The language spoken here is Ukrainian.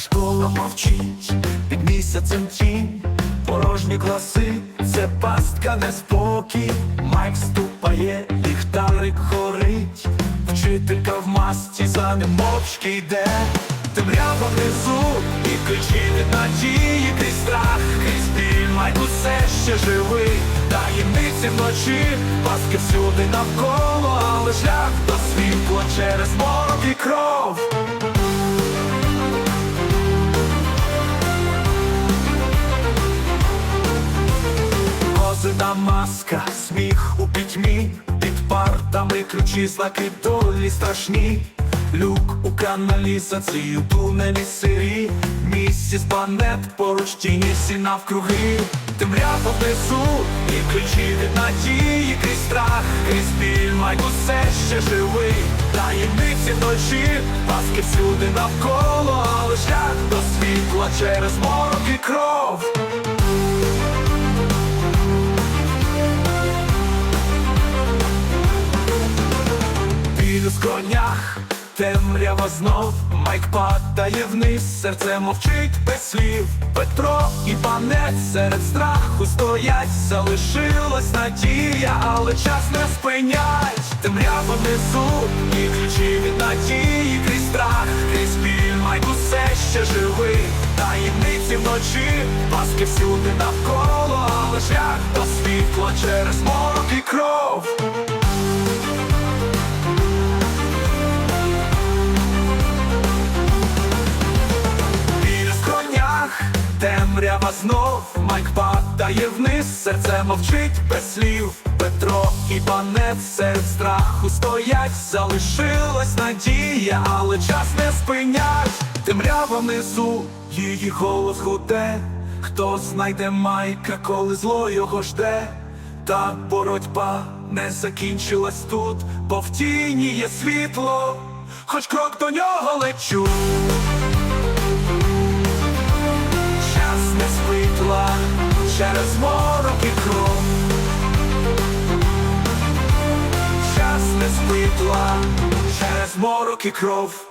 Місто мовчить, під місяцем тінь, порожні класи, це пастка неспокій. Майк ступає, ліхтарик горить, вчителька в масці за ним мовчки йде, темрява внизу і від надії, крізь страх, крізь біль, Майк усе ще живий, таємниці вночі, паски всюди навколо, але шлях до світла через морок Маска, сміх у пітьмі, під партами ключі, знаки долі страшні. Люк у каналізації, у тунелі сирі, місіс Банет поруч тіні всі навкруги. Темрява внизу і ключі від надії, крізь страх, крізь біль, Майк усе ще живий. Таємниці вночі, паски всюди навколо, але шлях до світла через морок і кров. Скронях, темрява знов, Майк падає вниз, серце мовчить без слів. Петро і панець серед страху стоять, залишилась надія, але час не спинять. Темрява внизу, і ключі від надії, крізь страх, крізь біль, Майк усе ще живий. Таємниці вночі, паски всюди навколо, але шлях до світла через морок і кров. Темрява знов, Майк падає вниз, серце мовчить без слів. Петро і панець серед страху стоять, залишилась надія, але час не спинять. Темрява внизу, її голос гуде. Хто знайде Майка, коли зло його жде? Та боротьба не закінчилась тут, бо в тіні є світло, хоч крок до нього лечу. Морок і кров. Час не світла через морок і кров.